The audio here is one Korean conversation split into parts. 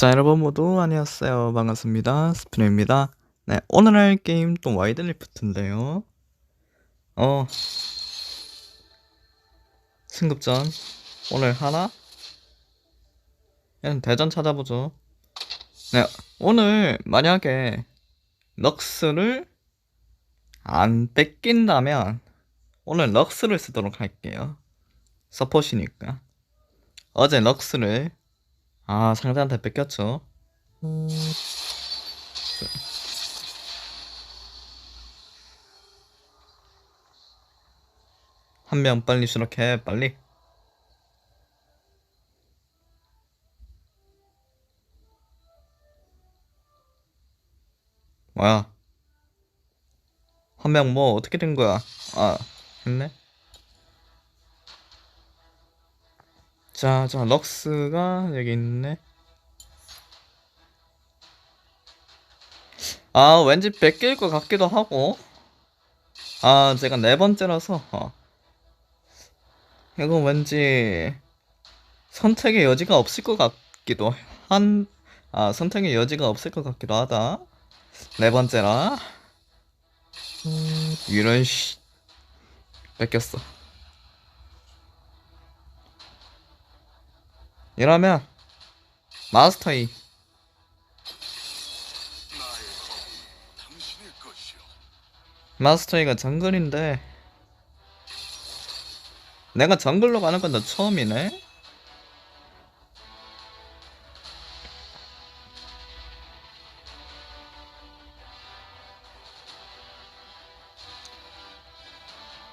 자, 여러분 모두 안녕하세요. 반갑습니다. 스프레입니다. 네, 오늘 할 게임 또 와이드 리프트인데요. 어, 승급전 오늘 하나? 그냥 대전 찾아보죠. 네, 오늘 만약에 럭스를 안 뺏긴다면 오늘 럭스를 쓰도록 할게요. 서폿이니까. 어제 럭스를 아 상대한테 뺏겼죠. 한 명 빨리 수락해 빨리. 뭐야? 한 명 뭐 어떻게 된 거야? 아 했네. 자, 자, 럭스가 여기 있네. 아, 왠지 뺏길 것 같기도 하고. 아, 제가 네 번째라서. 어. 이거 왠지 선택의 여지가 없을 것 같기도 한. 아, 선택의 여지가 없을 것 같기도 하다. 네 번째라. 이런 씨. 뺏겼어. 이러면 마스터 이. 마스터 이가 정글인데 내가 정글로 가는 건 너 처음이네.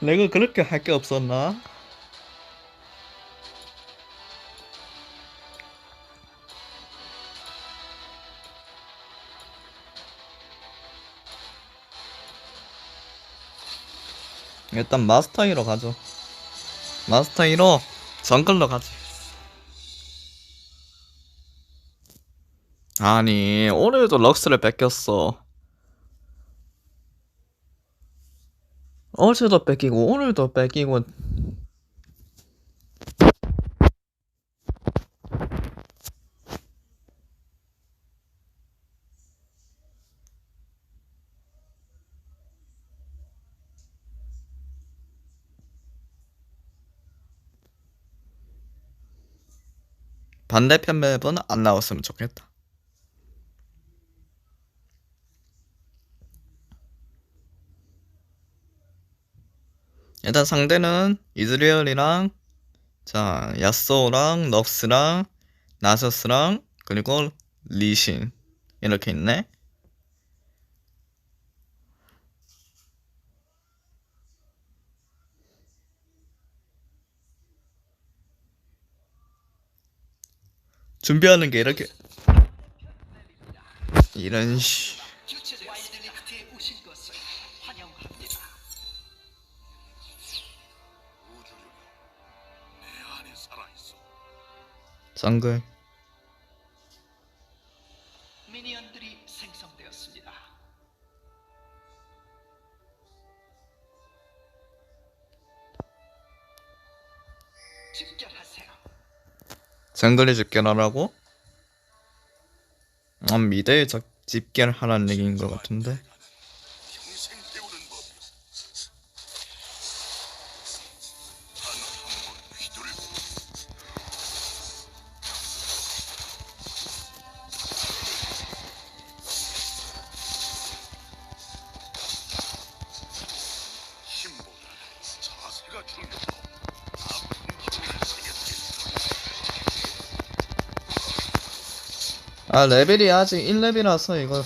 내가 그렇게 할 게 없었나? 일단 마스터 2로 가죠. 마스터 2로 정글로 가지. 아니, 오늘도 럭스를 뺏겼어. 어제도 뺏기고, 오늘도 뺏기고. 반대편 맵은 안 나왔으면 좋겠다. 일단 상대는 이즈리얼이랑 자 야쏘랑 럭스랑 나서스랑 그리고 리신 이렇게 있네. 준비하는 게 이렇게. 이런 씨. 와이 정글에 집결하라고? 아 미드에 적- 집결하라는 얘기인 것 같은데 아 레벨이 아직 1렙이라서 이거.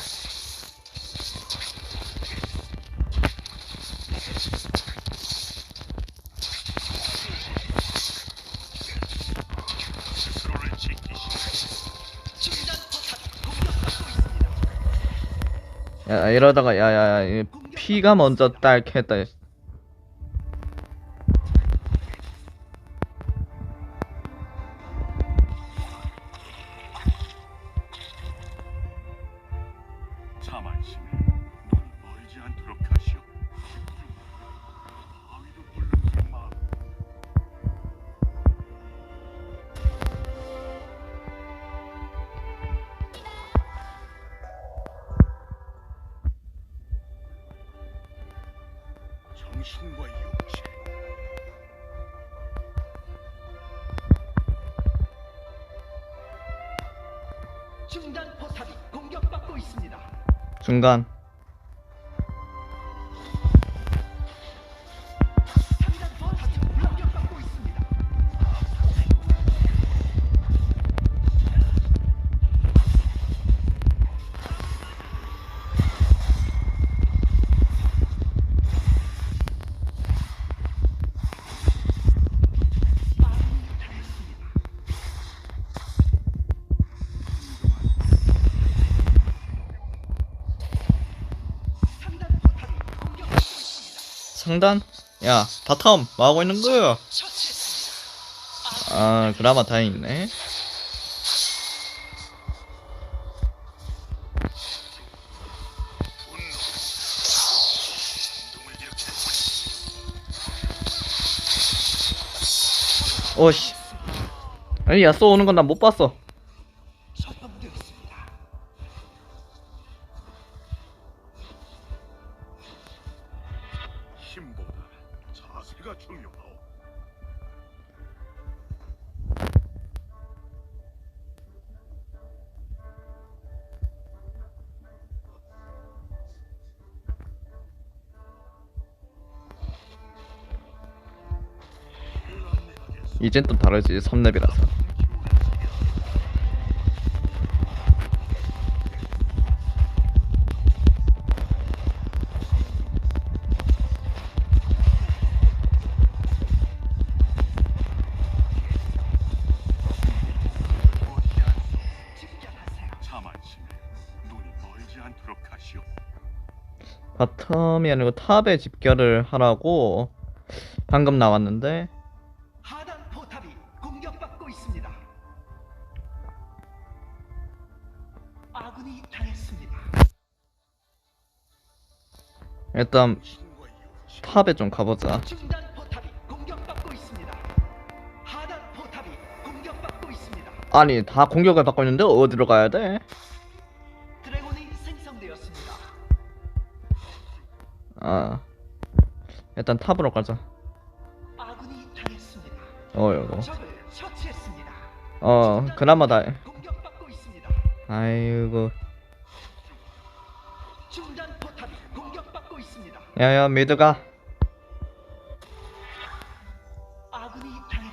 야 이러다가 야야야 이 피가 먼저 딸 했다 중단 포탑이 공격받고 있습니다. 중간. 상단? 야, 바텀, 뭐 하고 있는 거야? 아, 그나마 다행이네. 오씨. 아니, 야쏘 오는 건 난 못 봤어. 이젠 또 다르지, 3렙이라서. 집결하세요. 자만심에 눈이 멀지 않도록 하시오. 바텀이 아니고 탑에 집결을 하라고 방금 나왔는데 아군이 당했습니다. 일단 탑에 좀 가보자. 중단 포탑이 공격받고 있습니다. 하단 포탑이 공격받고 있습니다. 아니 다 공격을 받고 있는데 어디로 가야 돼? 드래곤이 생성되었습니다. 아 일단 탑으로 가자. 아군이 당했습니다. 어. 적을 처치했습니다. 어 그나마 다. 아이고. 야야 미드가. 아군이 당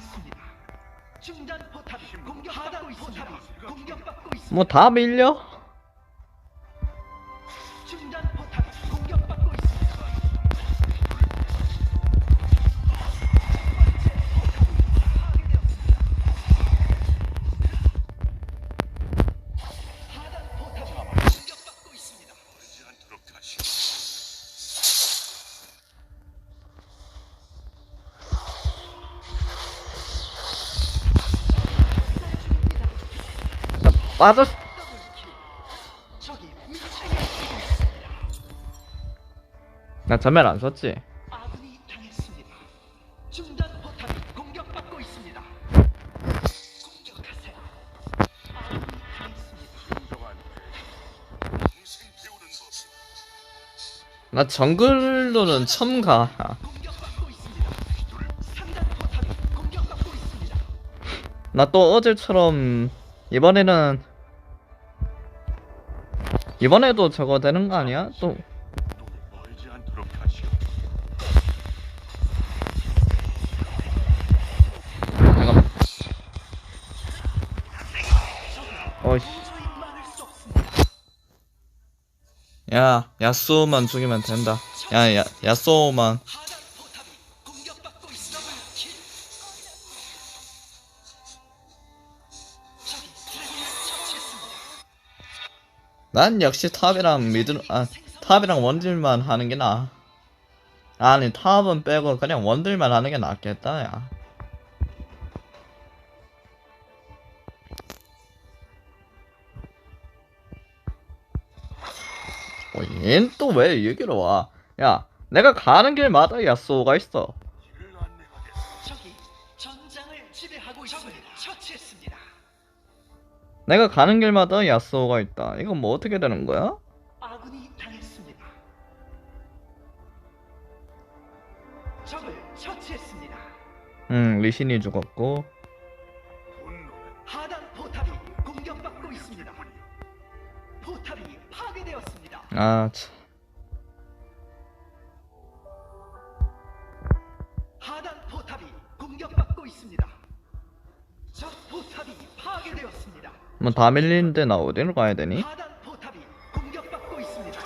정한 배. 평생 배우는 법. 나 정글로는 처음 가. 공격받고 있습니다. 상단 포탑이 공격받고 있습니다. 나또 어제처럼 이번에는 이번에도 저거 되는 거 아니야? 또 눈이 멀지 않도록 하시오. 잠깐. 어이씨. 도저히 막을 수 없습니다. 야 야쏘만 죽이면 된다. 야 야 야쏘만. 난 역시 탑이랑 미드 아 탑이랑 원딜만 하는 게 나아. 아니 탑은 빼고 그냥 원딜만 하는 게 낫겠다 야. 어, 얜 또 왜 여기로 와? 야, 내가 가는 길마다 야쏘가 있어. 내가 가는 길마다 야스오가 있다. 이건 뭐 어떻게 되는 거야? 아군이 당했습니다. 적을 처치했습니다. 음, 리신이 죽었고. 하단 포탑이 공격받고 있습니다. 포탑이 파괴되었습니다. 아, 참. 뭐 다 밀리는데 나 어디로 가야 되니?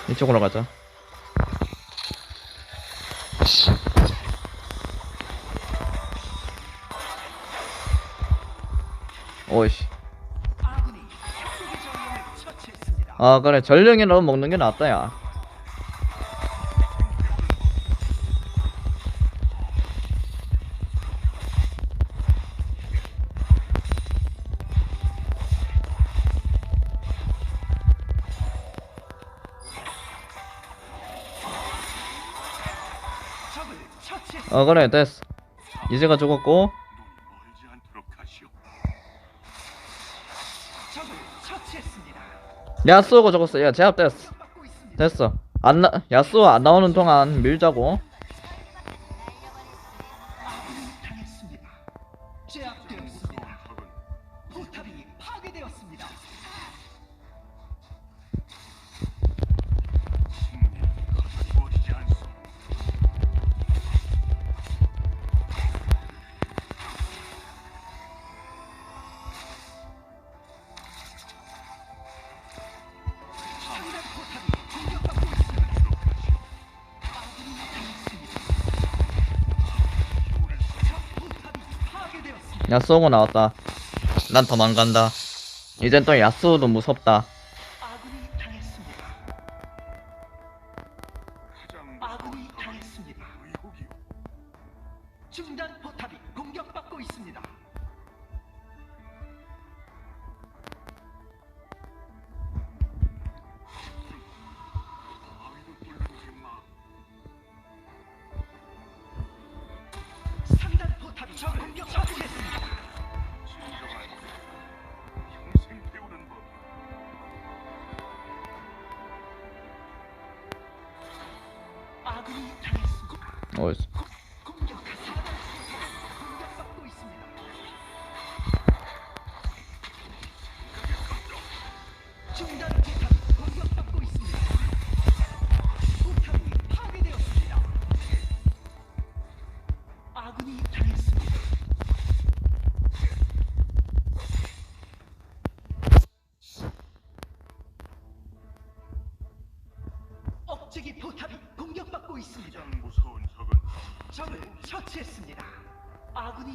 이쪽으로 가자. 오이씨. 아 그래 전령이라도 먹는 게 낫다 야. 어 그래 됐어. 이제가 죽었고. 야스오가 죽었어. 야 제압됐어. 됐어. 안나 야쏘 안 나오는 동안 밀자고. 야쏘고 나왔다. 난 도망간다. 이젠 또 야쏘도 무섭다.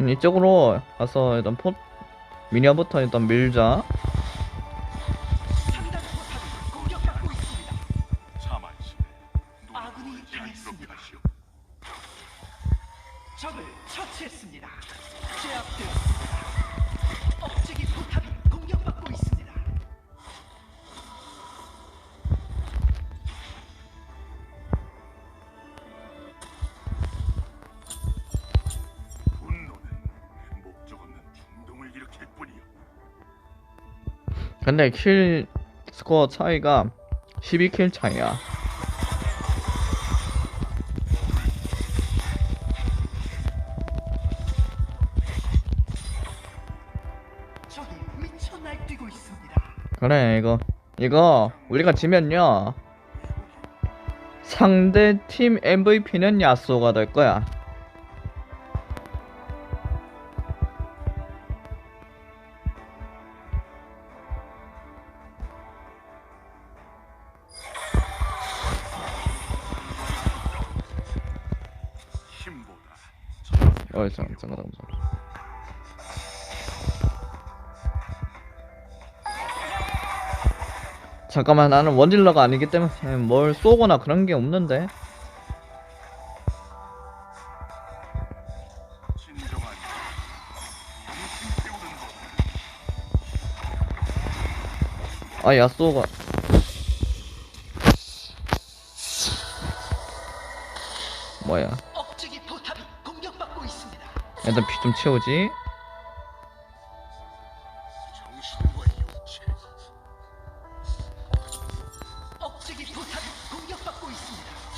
음, 이쪽으로 가서 일단 포 미니어부터 일단 밀자. 원래 킬 스코어 차이가 12킬 차이야. 그래 이거 이거 우리가 지면요. 상대 팀 MVP는 야쏘가 될 거야. 있잖아 남자 잠깐만 나는 원딜러가 아니기 때문에 뭘 쏘거나 그런 게 없는데. 아 야쏘가. 뭐야? 일단 피 좀 채우지.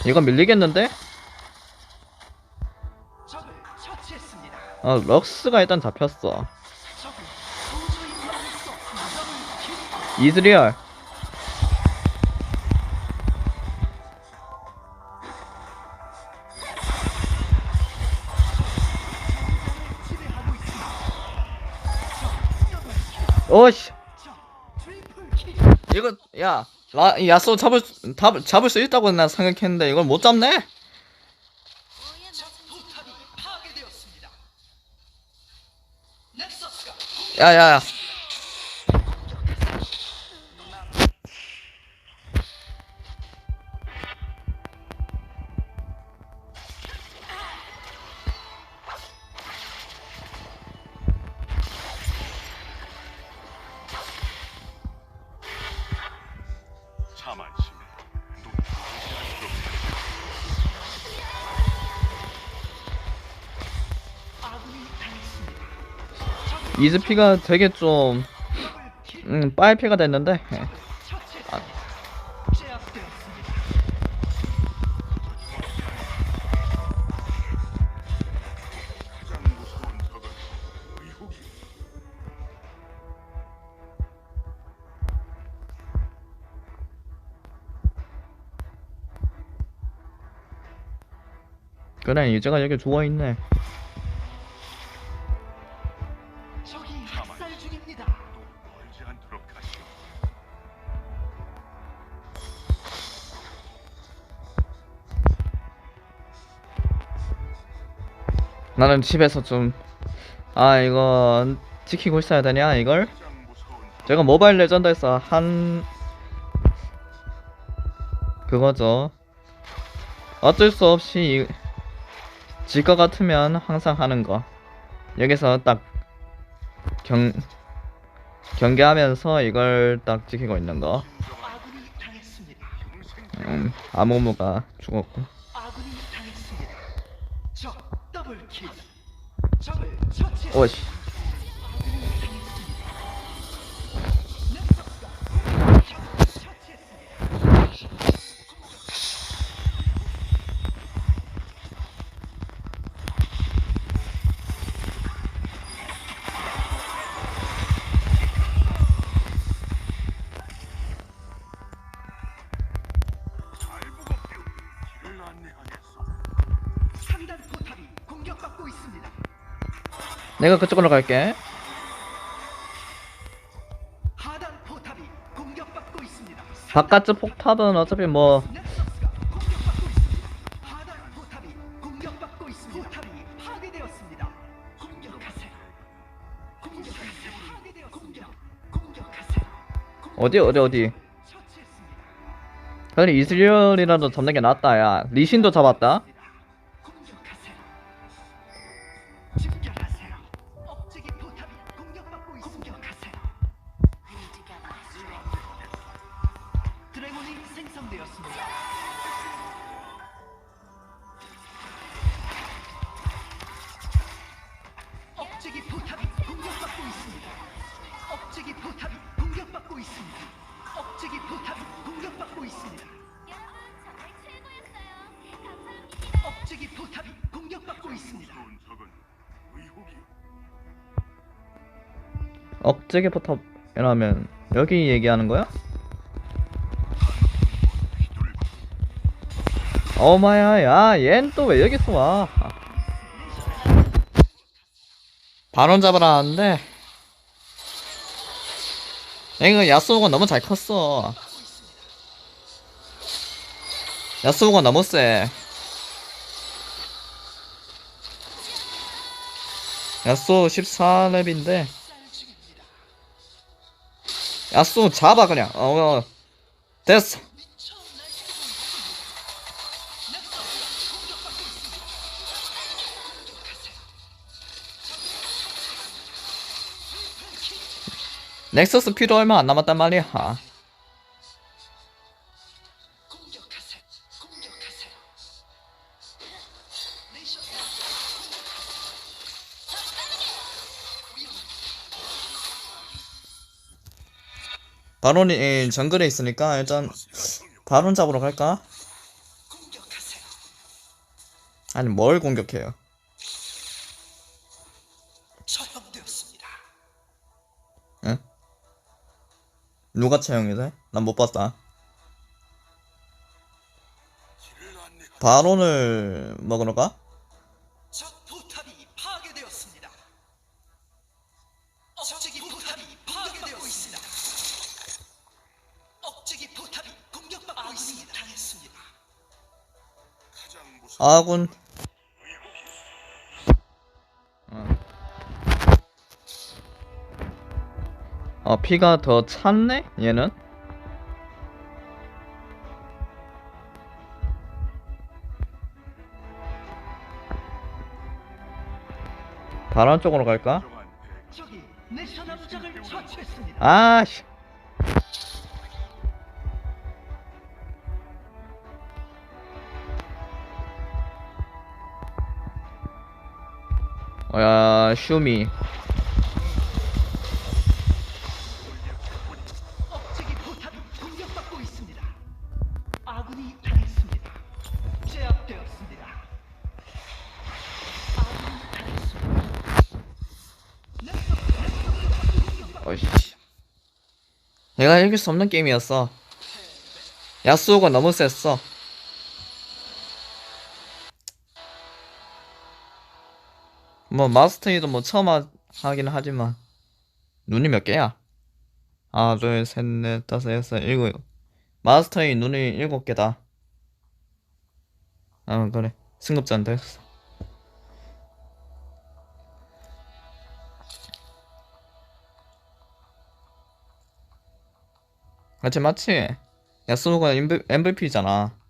이건 밀리겠는데? 어 럭스가 일단 잡혔어. 이즈리얼 오씨. 이거 야 라, 이 야쏘 잡을 수- 잡, 잡을 수 있다고 난 생각했는데 이걸 못 잡네? 야야야 이즈피가 되게 좀. 음, 빨피가 됐는데 적은 의혹이. 그래 이제가 여기 좋아있네 나는 집에서 좀 아 이거 지키고 있어야 되냐 이걸? 제가 모바일 레전드에서 한 그거죠. 어쩔 수 없이 질것 같으면 항상 하는 거. 여기서 딱 경 경계하면서 이걸 딱 지키고 있는 거. 음, 아무무가 죽었고 아군이 당했습니다. 적 더블 킬. 적을 처 격하세요. 파괴되었습니다. 공격. 공격하세요. 어디 어디 어디 처치했습니다. 그래 이스리얼이라도 잡는 게 낫다 야 리신도 잡았다 억제기 포탑이라면 여기 얘기하는 거야? 어마야 야얜 또 왜 여기서 와 바론 잡으라 하는데 이거 야스오가 너무 잘 컸어 야스오가 너무 세 야스오 14렙인데 쌀 중입니다. 야스오 잡아 그냥. 어, 어. 됐어. 넥서스 필요 얼마 안 남았단 말이야 바론이 정글에 있으니까 일단 바론 잡으러 갈까? 아니 뭘 공격해요. 응? 누가 채용이 돼? 난 못 봤다. 바론을 먹으러 가? 아군. 어. 어 피가 더 찼네? 얘는? 바론 쪽으로 갈까? 아씨 습니다. 어이씨. 내가 이길 수 없는 게임이었어. 야스오가 너무 셌어 뭐 마스터이도 뭐 처음 하, 하긴 하지만. 눈이 몇 개야? 하나 둘셋넷 다섯 여섯 일곱. 마스터이 눈이 일곱 개다. 아 그래. 승급자는 됐어. 맞지 맞지? 야스오가 MVP잖아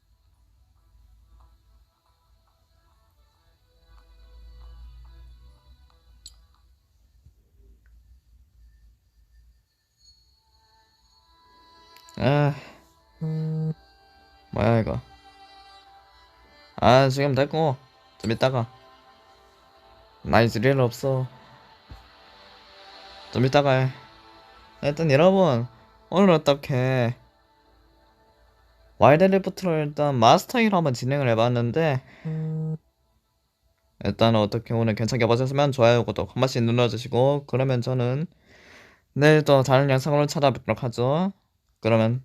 아. 뭐야 이거? 아 지금 됐고 좀 이따가. 나이스 릴 없어. 좀 이따가 해. 일단 여러분 오늘 어떻게? 와이드리프트로 일단 마스터 1 한번 진행을 해봤는데 일단 어떻게 오늘 괜찮게 보셨으면 좋아요 구독 한 번씩 눌러주시고 그러면 저는 내일 또 다른 영상으로 찾아뵙도록 하죠 그러면